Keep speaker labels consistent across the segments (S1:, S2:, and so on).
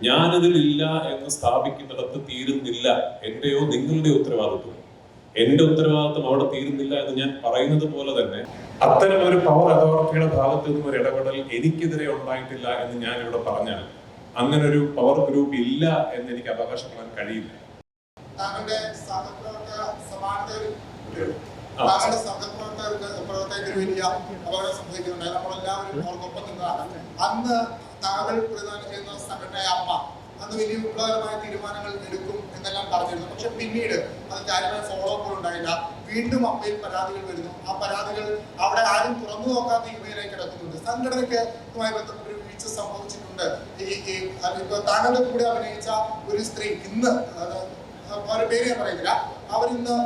S1: ഞാനിതിലില്ല എന്ന് സ്ഥാപിക്കുന്നിടത്ത് തീരുന്നില്ല. എന്റെയോ നിങ്ങളുടെ ഉത്തരവാദിത്വം. എന്റെ ഉത്തരവാദിത്വം അവിടെ തീരുന്നില്ല എന്ന് ഞാൻ പറയുന്നത് പോലെ തന്നെ അത്തരം ഒരു പവർ അതോറിറ്റിയുടെ ഭാഗത്ത് നിന്നും ഒരു ഇടപെടൽ എനിക്കെതിരെ ഉണ്ടായിട്ടില്ല എന്ന് ഞാൻ ഇവിടെ പറഞ്ഞാൽ അങ്ങനെ ഒരു പവർ ഗ്രൂപ്പ് ഇല്ല എന്ന് എനിക്ക് അവകാശപ്പെടാൻ കഴിയില്ല.
S2: താങ്കളുടെ സഹപ്രവർത്തക സമാനതയിൽ താങ്കളുടെ സഹപ്രവർത്തകർക്ക് പ്രവർത്തകർക്ക് വലിയ അപകടം നമ്മളെല്ലാവരും അവർക്കൊപ്പം നിന്നതാണ്. അന്ന് താങ്കൾ പ്രതിദാനം ചെയ്യുന്ന സംഘടനയായ അമ്മ അന്ന് വലിയ വിപ്ലവകരമായ തീരുമാനങ്ങൾ എടുക്കും എന്നെല്ലാം പറഞ്ഞിരുന്നു. പക്ഷെ പിന്നീട് അത് കാര്യമായ ഫോളോ അപ്പ് ഉണ്ടായില്ല. വീണ്ടും അമ്മയിൽ പരാതികൾ വരുന്നു. ആ പരാതികൾ അവിടെ ആരും തുറന്നു നോക്കാത്ത ഇവയിലേക്ക് കിടക്കുന്നുണ്ട്. സംഘടനയ്ക്ക് ഇതുമായി ബന്ധപ്പെട്ട ഒരു വീഴ്ച സംഭവിച്ചിട്ടുണ്ട്. ഈ താങ്കളുടെ കൂടെ അഭിനയിച്ച ഒരു സ്ത്രീ ഇന്ന് അവരുടെ പേര് ഞാൻ പറയുന്നില്ല അവരിന്ന്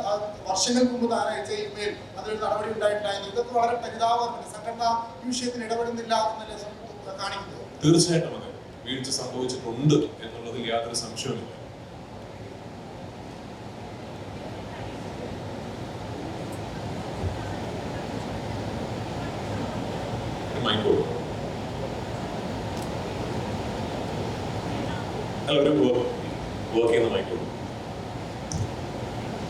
S2: വർഷങ്ങൾക്ക് മുമ്പ് താനയച്ച ഇമെയിൽ അതിലൊരു നടപടി ഉണ്ടായിട്ടില്ലായിരുന്നു ഇതൊക്കെ വളരെ പരിതാപകരമാണ്. സംഘടന ഈ വിഷയത്തിന് ഇടപെടുന്നില്ല എന്നല്ലേ കാണിക്കുന്നത്
S1: തീർച്ചയായിട്ടും അതെ. വീഴ്ച സംഭവിച്ചിട്ടുണ്ട് എന്നുള്ളതിൽ യാതൊരു സംശയവുമില്ല. അല്ല ഒരു വർക്ക് ചെയ്യുന്ന മൈക്കോ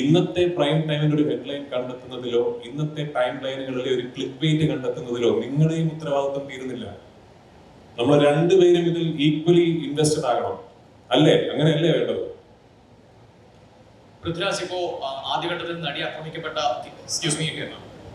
S1: ഇന്നത്തെ പ്രൈം ടൈമിന്റെ ഒരു ഹെഡ്ലൈൻ കണ്ടെത്തുന്നതിലോ ഇന്നത്തെ ടൈം ലൈനുകളിലെ ഒരു ക്ലിക്ക് വെയിറ്റ് കണ്ടെത്തുന്നതിലോ നിങ്ങളുടെയും ഉത്തരവാദിത്വം തീരുന്നില്ല. നമ്മൾ രണ്ടുപേരും ഇതിൽ ഈക്വലി ഇൻവെസ്റ്റഡ് ആകണം. അല്ലേ? അങ്ങനെയല്ലേ വേണ്ടത്?
S3: പൃഥ്വിരാജ് ഇപ്പോ ആദ്യഘട്ടത്തിൽ നടി ആക്രമിക്കപ്പെട്ട എക്സ്ക്യൂസ് മീ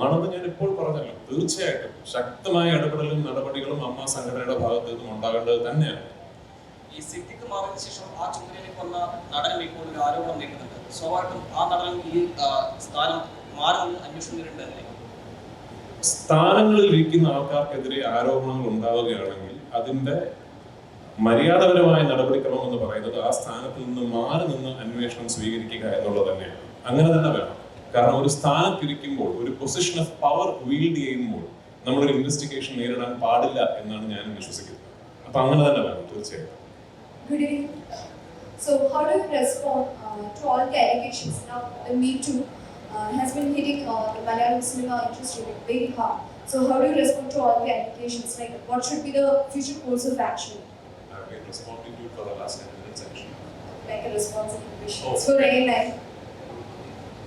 S1: ആണെന്ന് ഞാൻ ഇപ്പോൾ പറഞ്ഞല്ലോ. തീർച്ചയായിട്ടും ശക്തമായ ഇടപെടലും നടപടികളും അമ്മ സംഘടനയുടെ ഭാഗത്ത് നിന്നും ഉണ്ടാകേണ്ടത് തന്നെയാണ്.
S4: ഈ സിദ്ദിഖ് മാറിയതിനു ശേഷം ആ ചുമതലയിലേക്ക് വന്ന നടൻ ഇപ്പോൾ ഒരു ആരോപണം നീക്കുന്നുണ്ട് സ്വാഭാവികം ആ നടൻ ഈ സ്ഥാനം മാറുമെന്ന് അന്വേഷണം
S1: സ്ഥാനങ്ങളിൽ ഇരിക്കുന്ന ആൾക്കാർക്കെതിരെ ആരോപണങ്ങൾ ഉണ്ടാവുകയാണെങ്കിൽ അതിന്റെ മര്യാദപരമായ നടപടിക്രമം എന്ന് പറയുന്നത് ആ സ്ഥാനത്ത് നിന്ന് മാറി നിന്ന് അന്വേഷണം സ്വീകരിക്കുക എന്നുള്ളത് തന്നെയാണ്. അങ്ങനെ തന്നെ വേണം. കാരണം ഒരു സ്ഥാനത്തിരിക്കുമ്പോൾ ഒരു പൊസിഷൻ ഓഫ് പവർ വീൽഡ് ചെയ്യുമ്പോൾ നമ്മളൊരു ഇൻവെസ്റ്റിഗേഷൻ നേരിടാൻ പാടില്ല എന്നാണ് ഞാൻ വിശ്വസിക്കുന്നത് അപ്പൊ അങ്ങനെ തന്നെ വേണം തീർച്ചയായിട്ടും
S5: Good evening. So, how do you respond uh, to all the allegations now? The Me Too uh, has been hitting uh, the Malayalam cinema industry like, very hard. So, how do you respond to all the allegations? Like, what should be the future course of action?
S1: I've been responding to it for the last 10 minutes actually.
S5: Like a responsive
S1: Oh.
S5: questions for any line.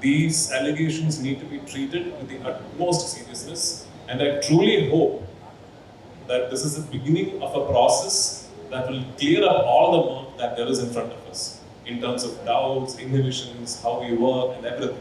S1: these allegations need to be treated with the utmost seriousness And I truly hope that this is the beginning of a process that will clear up all the murk that there is in front of us in terms of doubts, inhibitions, how we work, and everything.